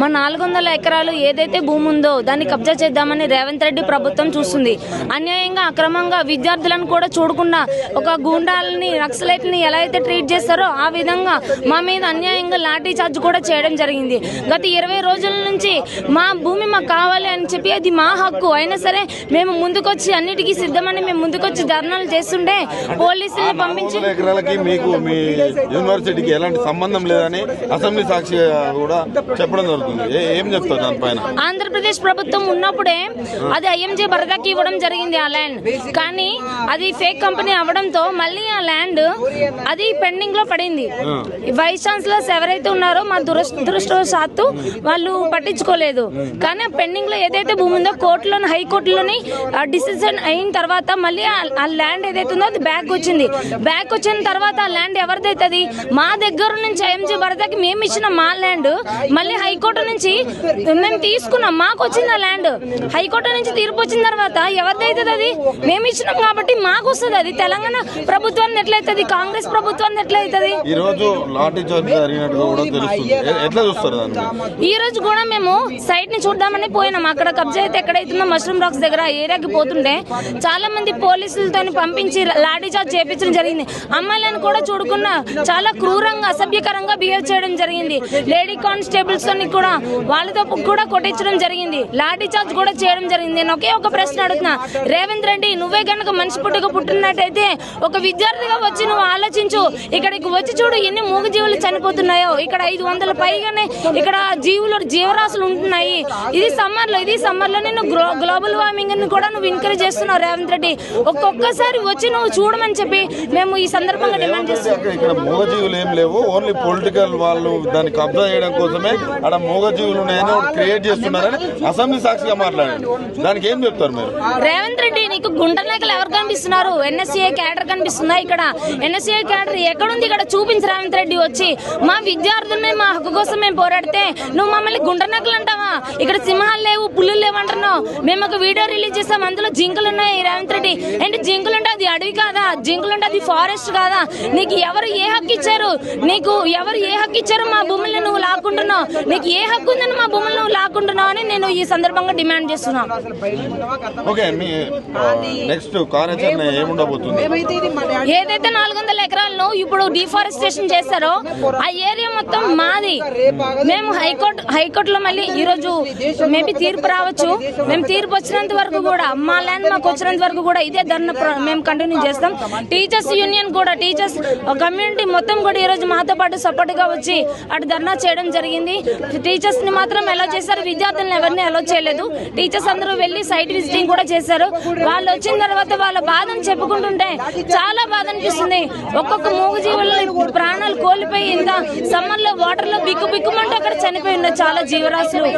మా నాలుగు వందల ఎకరాలు ఏదైతే భూమి ఉందో దాన్ని కబ్జా చేద్దామని రేవంత్ రెడ్డి ప్రభుత్వం చూస్తుంది అన్యాయంగా అక్రమంగా విద్యార్థులను కూడా చూడకుండా ఒక గూండాలని నక్సలైట్ని ఎలా అయితే ట్రీట్ చేస్తారో ఆ విధంగా మా మీద అన్యాయంగా లాఠీ చార్జ్ కూడా చేయడం జరిగింది. గత ఇరవై రోజుల నుంచి మా భూమి మాకు కావాలి అని చెప్పి అది మా హక్కు. అయినా సరే మేము ముందుకొచ్చి అన్నిటికీ సిద్ధమని మేము ముందుకొచ్చి ధర్నాలు చేస్తుంటే పోలీసుల్ని పంపించి ఎకరాలకి మీకు మీ యూనివర్సిటీకి ఎలాంటి సంబంధం లేదని అసెంబ్లీ సాక్షి కూడా చెప్పడం జరుగుతుంది. ఏ- ఏం చెప్తారు దానిపైన ఆంధ్రప్రదేశ్ ప్రభుత్వం ఉన్నప్పుడే అది ఐఎంజే బరదాకి ఇవ్వడం జరిగింది ఆ ల్యాండ్. కానీ అది ఫేక్ కంపెనీ అవడంతో మళ్ళీ ఆ ల్యాండ్ అది పెండింగ్లో పడింది వైస్ ఛాన్సలర్స్ ఎవరైతే ఉన్నారో మా దురదృష్టవశాత్తు వాళ్ళు పట్టించుకోలేదు. కానీ ఆ పెండింగ్లో ఏదైతే భూమి ఉందో కోర్టులోని హైకోర్టులోని డిసిజన్ అయిన తర్వాత మళ్ళీ ఆ- ఆ ల్యాండ్ ఏదైతే ఉందో అది బ్యాక్ వచ్చింది. బ్యాక్ వచ్చిన తర్వాత ఆ ల్యాండ్ ఎవరిదైతుంది మా దగ్గర నుంచి ఐఎంజీ బరదాకి మేము ఇచ్చిన మా ల్యాండ్. మళ్ళీ హైకోర్టు నుంచి మేము తీసుకున్నాం. మాకు వచ్చింది ఆ ల్యాండ్? హైకోర్టు నుంచి తీర్పు వచ్చిన తర్వాత ఎవరిదైతుంది అది? మేము ఇచ్చినాం కాబట్టి మాకు వస్తుంది అది. తెలంగాణ ప్రభుత్వాన్ని ఎట్లయితుంది? కాంగ్రెస్ ప్రభుత్వాన్ని ఎట్లయితుంది? ఈ రోజు లాఠీ చార్జ్ జరిగినట్టుగా కూడా తెలుస్తుంది. ఎ- ఎట్లా చూస్తారు దాన్ని ఈ రోజు కూడా మేము సైట్ని చూద్దామని పోయినాం. అక్కడ కబ్జా అయితే ఎక్కడైతుందో మష్రూమ్ రాక్స్ దగ్గర ఏరియాకి పోతుంటే చాలా మంది పోలీసులతో పంపించి లాఠీ చార్జ్ చేపించడం జరిగింది. అమ్మాయిలను కూడా చూడకుండా చాలా క్రూరంగా అసభ్యకరంగా బిహేవ్ చేయడం జరిగింది. లేడీ కానిస్టేబుల్స్ని కూడా వాళ్ళతో కూడా కొట్టించడం జరిగింది. లాఠీ చార్జ్ కూడా చేయడం జరిగింది. నేను ఒకే ఒక ప్రశ్న అడుగుతున్నా. రేవంత్ రెడ్డి నువ్వే కనుక మనిషి పుట్టుక పుట్టినట్టయితే ఒక విద్యార్థిగా వచ్చి నువ్వు ఆలోచించు. ఇక్కడికి వచ్చి చూడు ఎన్ని మూగజీవులు చనిపోతున్నాయో. ఇక్కడ ఐదు వందల పైగానే ఇక్కడ జీవులు జీవరాశులు ఉంటున్నాయి. ఇది సమ్మర్లో ఇది సమ్మర్లో నేను గ్లోబల్ వార్మింగ్ని కూడా నువ్వు ఎంకరేజ్ చేస్తున్నావు రేవంత్ రెడ్డి. ఒక్కొక్కసారి వచ్చి నువ్వు చూడమని చెప్పి మేము ఈ సందర్భంగా డిమాండ్ చేస్తున్నాం. ఇక్కడ మూగజీవులు ఏం లేవు. ఓన్లీ పొలిటికల్ వాళ్ళు దాన్ని కబ్జా చేయడం కోసమే అక్కడ మూగజీవులు ఉన్నాయని క్రియేట్ చేస్తున్నారని అసెంబ్లీ సాక్షిగా మాట్లాడండి. దానికి ఏం చెప్తారు మీరు? రేవంత్ రెడ్డి నీకు గుంట నాయకులు ఎవరు కనిపిస్తున్నారు? ఎన్ఎస్సీఏ క్యాడర్ కనిపిస్తుందా ఇక్కడ? ఎన్ఎస్సీఏ క్యాడర్ ఎక్కడుంది ఇక్కడ? చూపించి రేవంత్ రెడ్డి వచ్చి. మా విద్యార్థుల్ని మా హక్కు కోసం మేము పోరాడితే నువ్వు మమ్మల్ని గుండెనకలు అంటావా? ఇక్కడ సింహాలు లేవు పుల్లులు లేవు అంటున్నావు. మేము ఒక వీడియో రిలీజ్ చేసాం అందులో జింకలు ఉన్నాయి రేవంత్ రెడ్డి. అంటే జింకలు అంటే అది అడవి కాదా? జింకలు అంటే అది ఫారెస్ట్ కాదా? నీకు ఎవరు ఏ హక్కు ఇచ్చారు? నీకు ఎవరు ఏ హక్కు ఇచ్చారు మా భూముల్ని నువ్వు లాక్కుంటున్నావు? నీకు ఏ హక్కు ఉందని మా భూములను నువ్వు లాక్కుంటున్నావు అని నేను ఈ సందర్భంగా డిమాండ్ చేస్తున్నాను ఏదైతే నాలుగు వందల ఎకరాలను ఇప్పుడు డిఫారెస్టేషన్ చేస్తారో ఆ ఏరియా మొత్తం మాది. మేము హైకోర్టు హైకోర్టులో మళ్ళీ ఈ రోజు మేబీ తీర్పు రావచ్చు. మేము తీర్పు వచ్చినంత వరకు కూడా మా ల్యాండ్ మాకు వచ్చినంత వరకు కూడా ఇదే ధర్నా మేము కంటిన్యూ చేస్తాం. టీచర్స్ యూనియన్ కూడా టీచర్స్ కమ్యూనిటీ మొత్తం కూడా ఈ రోజు మాతో పాటు సపోర్ట్గా వచ్చి అటు ధర్నా చేయడం జరిగింది. టీచర్స్ని మాత్రం ఎలా చేశారు? విద్యార్థులను ఎవరిని అలో చేయలేదు. టీచర్స్ అందరూ వెళ్ళి సైట్ విజిటింగ్ కూడా చేశారు. వాళ్ళు వచ్చిన తర్వాత వాళ్ళ బాధను చెప్పుకుంటుంటే చాలా బాధ అనిపిస్తుంది. ఒక్కొక్క మూగజీవుల ప్రాణాలు కోల్పోయి ఇంత సమ్మర్లో వాటర్లో బిక్కు బిక్కుమంటూ అక్కడ చనిపోయి ఉన్నారు చాలా జీవరాశులు.